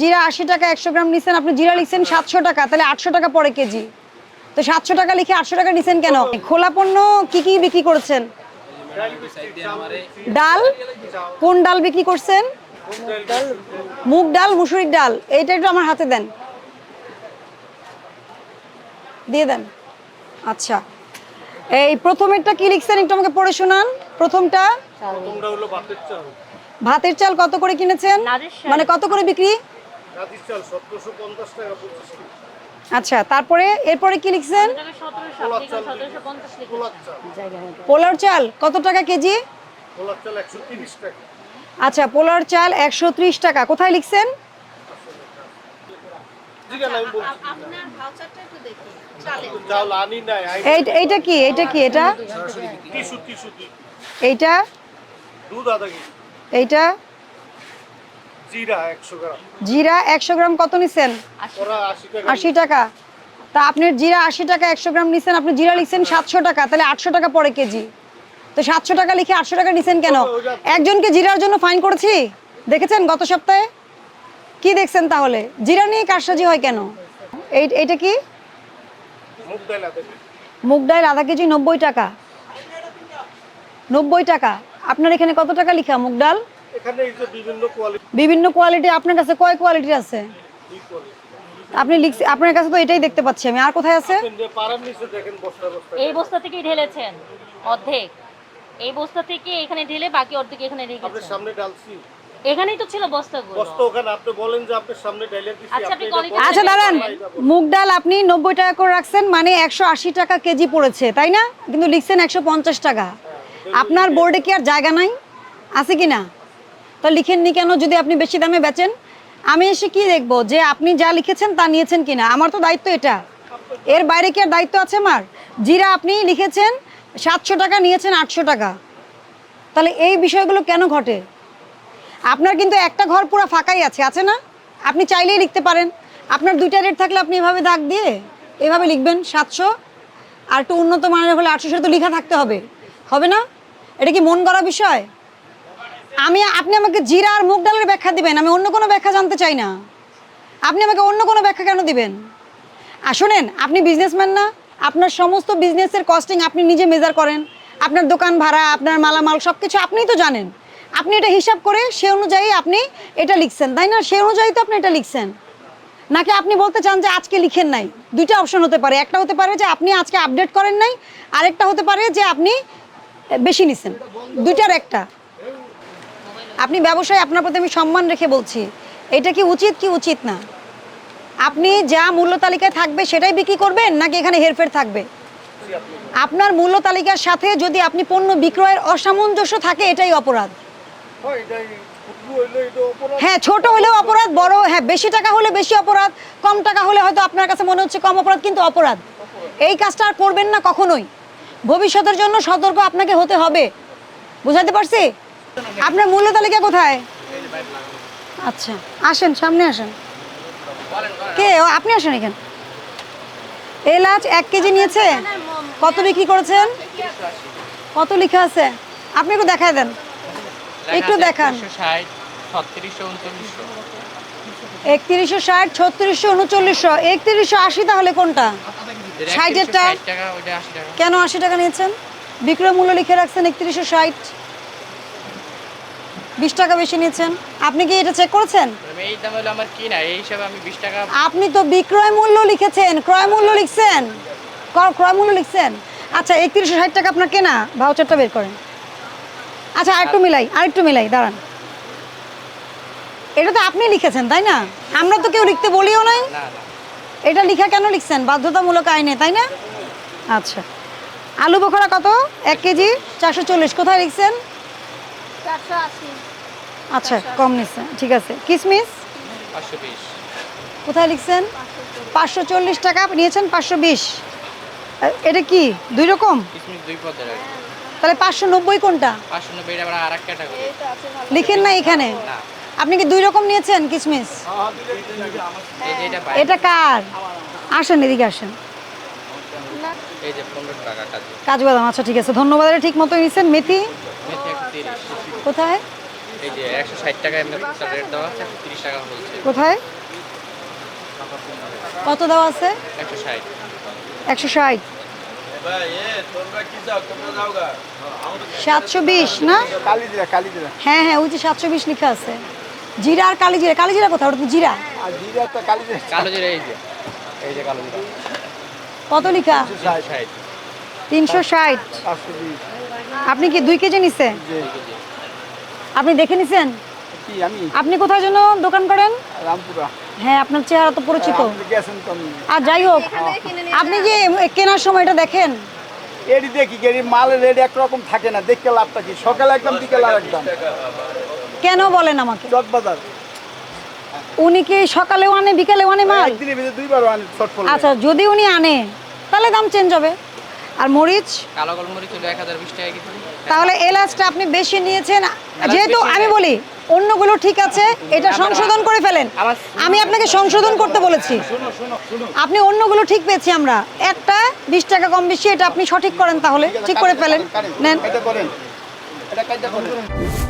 জিরা আশি টাকা একশো গ্রাম নিছেন আপনি জিরা লিখছেন সাতশো টাকা তাহলে আটশো টাকা পরে কেজি। তো সাতশো টাকা লিখে আটশো টাকা নিছেন কেন? খোলা পণ্য কি কি বিক্রি করছেন? ডাল? কোন ডাল বিক্রি করছেন? মুগ ডাল মুসুরির ডাল। এইটা একটু আমার হাতে দেন। দিয়ে দেন। আচ্ছা। এই প্রথমেরটা কি লিখছেন একটু আমাকে পড়ে শোনান? প্রথমটা? তোমরা হলো বাতের চাল। ভাতের চাল কত করে কিনেছেন? মানে কত করে বিক্রি? রাতির চাল সতেরোশো পঞ্চাশ টাকা পঁচিশ আচ্ছা তারপরে এরপরে কি লিখছেন? পোলার চাল কত টাকা কেজি? আচ্ছা পোলার চাল একশো ত্রিশ টাকা। কোথায় লিখছেন? ঠিক আছে আমি বলছি। চাল আনি নাই এই এইটা কি? এইটা কি এটা? এইটা? এইটা? জিরা একশো গ্রাম। জিরা একশো গ্রাম কত নিছেন? ওরা আশি টাকা। তা আপনার জিরা আশি টাকা একশো গ্রাম নিছেন আপনি জিরা লিখছেন সাতশো টাকা তাহলে আটশো টাকা পরে কেজি। তো সাতশো টাকা লিখে আটশো টাকা নিছেন কেন? একজনকে জিরার জন্য ফাইন করেছি? দেখেছেন গত সপ্তাহে? কি দেখছেন তাহলে? জিরা নিয়ে কারসাজি হয় কেন? এই এইটা কি? মুগ ডাল আধা কেজি নব্বই টাকা। নব্বই টাকা। আপনার এখানে কত টাকা লিখা মুগ ডাল? এখানে এই যে বিভিন্ন কোয়ালিটি বিভিন্ন কোয়ালিটি আপনার কাছে কয় কোয়ালিটির আছে? আপনি লিখছি আপনার কাছে তো এটাই দেখতে পাচ্ছি আমি। আর কোথায় আছে? পাড়ার নিচে দেখেন বস্তা বস্তা এই বস্তা থেকেই ঢেলেছেন অর্ধেক। এই বস্তা থেকে এখানে ঢেলে বাকি অর্ধেক এখানে আপনার রেখেছেন সামনে ডালছি এখানেই তো ছিল বস্তাগুলো। বস্তা ওখানে আপনি বলেন যে আপনার সামনে ডাইলে দিছি আচ্ছা, আপনি বলেন। আচ্ছা দাঁড়ান। মুগ ডাল আপনি নব্বই টাকা করে রাখছেন মানে একশো আশি টাকা কেজি পড়েছে তাই না? কিন্তু লিখছেন একশো পঞ্চাশ টাকা। আপনার বোর্ডে কি আর জায়গা নাই? আছে কি না? তো লিখেননি কেন যদি আপনি বেশি দামে বেচেন? আমি এসে কি দেখব? যে আপনি যা লিখেছেন তা নিয়েছেন কিনা? আমার তো দায়িত্ব এটা। এর বাইরে কি আর দায়িত্ব আছে আমার? জিরা আপনি লিখেছেন, সাতশো টাকা নিয়েছেন, আটশো টাকা। তাহলে এই বিষয়গুলো কেন ঘটে? আপনার কিন্তু একটা ঘর পুরো ফাঁকাই আছে আছে না? আপনি চাইলেই লিখতে পারেন। আপনার দুইটা রেট থাকলে আপনি এভাবে দাগ দিয়ে এভাবে লিখবেন, সাতশো। আর একটু উন্নত মানের হলে আটশো তো লেখা থাকতে হবে। হবে না? এটা কি মন করা বিষয়? আমি, আপনি আমাকে জিরা আর মুগ ডালের ব্যাখ্যা দিবেন, আমি অন্য কোনো ব্যাখ্যা জানতে চাই না। আপনি আমাকে অন্য কোনো ব্যাখ্যা কেন দিবেন? আর শোনেন, আপনি বিজনেসম্যান না, আপনার সমস্ত বিজনেসের কস্টিং আপনি নিজে মেজার করেন। আপনার দোকান ভাড়া, আপনার মালামাল সব কিছু আপনিই তো জানেন। আপনি এটা হিসাব করে সে অনুযায়ী আপনি এটা লিখছেন, তাই না? সে অনুযায়ী তো আপনি এটা লিখছেন। নাকি আপনি বলতে চান যে আজকে লিখেন নাই? দুইটা অপশন হতে পারে, একটা হতে পারে যে আপনি আজকে আপডেট করেন নাই, আরেকটা হতে পারে যে আপনি বেশি নিছেন। দুইটার একটা। আপনি ব্যবসায় আপনার প্রতি আমি সম্মান রেখে বলছি এটা কি উচিত কি উচিত না? আপনি যা মূল্য তালিকায় থাকবে সেটাই বিক্রি করবেন নাকি এখানে হেরফের থাকবে? আপনার মূল্য তালিকার সাথে যদি আপনি পণ্য বিক্রয়ের অসামঞ্জস্য থাকে এটাই অপরাধ। হয় হ্যাঁ ছোট হলেও অপরাধ বড় হ্যাঁ বেশি টাকা হলে বেশি অপরাধ কম টাকা হলে হয়তো আপনার কাছে মনে হচ্ছে কম অপরাধ কিন্তু অপরাধ। এই কাজটা আর করবেন না কখনোই। ভবিষ্যতের জন্য সতর্ক আপনাকে হতে হবে। বুঝাতে পারছি? আপনার মূল্য তালিকা কোথায়? আচ্ছা আসেন, সামনে আসেন। কে? আপনি আসেন এখানে। এলাচ এক কেজি নিয়েছে? কত বিক্রি করেছেন? কত লেখা আছে? আপনি একটু দেখায় দেন। একটু দেখান। একত্রিশশো ষাট, ছত্রিশশো, উনচল্লিশশো, একত্রিশশো আশি তাহলে কোনটা? ষাটেরটা? কেন আশি টাকা নিয়েছেন? বিক্রয় মূল্য লিখে রাখছেন একত্রিশশো ষাট। বিশ টাকা বেশি নিয়েছেন আপনি কি এটা চেক করেছেন? এই দাম হলো আমার কিনা এই হিসাবে আমি বিশ টাকা আপনি তো বিক্রয় মূল্য লিখেছেন। ক্রয় মূল্য লিখছেন। ক্রয় মূল্য লিখছেন। আচ্ছা একত্রিশশো ষাট টাকা আপনার কেনা? ভাউচারটা বের করেন। আচ্ছা আরেকটু মিলাই আরেকটু মিলাই দাঁড়ান। এটা তো আপনি লিখেছেন তাই না? আমরা তো কেউ লিখতে বলিও নাই। এটা লিখা কেন লিখছেন? বাধ্যতামূলক আইনে তাই না? আচ্ছা। আলু বোখরা কত? এক কেজি চারশো চল্লিশ। কোথায় লিখছেন? আচ্ছা কম নিচ্ছেন ঠিক আছে। কিসমিস? কোথায় লিখছেন? পাঁচশো চল্লিশ টাকা নিয়েছেন পাঁচশো বিশ। এটা কি? দুই রকম। তাহলে পাঁচশো নব্বই কোনটা? লিখেন না এখানে। আপনি কি দুই রকম নিয়েছেন কিসমিস? এটা কার? আসেন এদিকে আসেন। কাজু। বাদাম আচ্ছা ঠিক আছে। ধন্যবাদ এটা ঠিক মতো নিয়েছেন মেথি কোথায়? এই যে একশো ষাট টাকা এমনি রেট দেওয়া আছে একশো তিরিশ টাকা বলছে কোথায়? কত দেওয়া আছে? একশো ষাট। একশো ষাট। সাতশো বিশ না? হ্যাঁ হ্যাঁ ওই যে সাতশো বিশ লেখা আছে। জিরা আর কালি জিরা। কালি কোথাও ওটা কত লেখা? তিনশো ষাট। আপনি কি দুই কেজি নিছেন যে আপনি দেখে নিছেন? কি আমি? আপনি কোথায় যেন দোকান করেন? রামপুরা। হ্যাঁ আপনার চেহারা তো পরিচিত। আমি। আর যাই হোক আপনি যে কেনার সময় এটা দেখেন। এডি দেখি এডি মালের রেট একরকম থাকে না দেখতে লাভটা কি? সকালে একদম বিকেল আর একদম। কেন বলেন আমাকে? চক বাজার। উনি কি সকালেও আনে বিকালেও আনে মাল? একদিনের ভিতরে দুইবার আনি আচ্ছা যদি উনি আনে তাহলে দাম চেঞ্জ হবে। আর মরিচ? কালো গোলমরিচ হলো এক হাজার বিশ টাকা কেজি। তাহলে এলাচটা আপনি বেশি নিয়েছেন। যেহেতু আমি বলি অন্যগুলো ঠিক আছে এটা সংশোধন করে ফেলেন। আমি আপনাকে সংশোধন করতে বলেছি। আপনি অন্যগুলো ঠিক পেয়েছি আমরা। একটা বিশ টাকা কম বেশি এটা আপনি সঠিক করেন তাহলে। ঠিক করে ফেলেন। নেন। এটা করেন। এটা কাজটা করেন।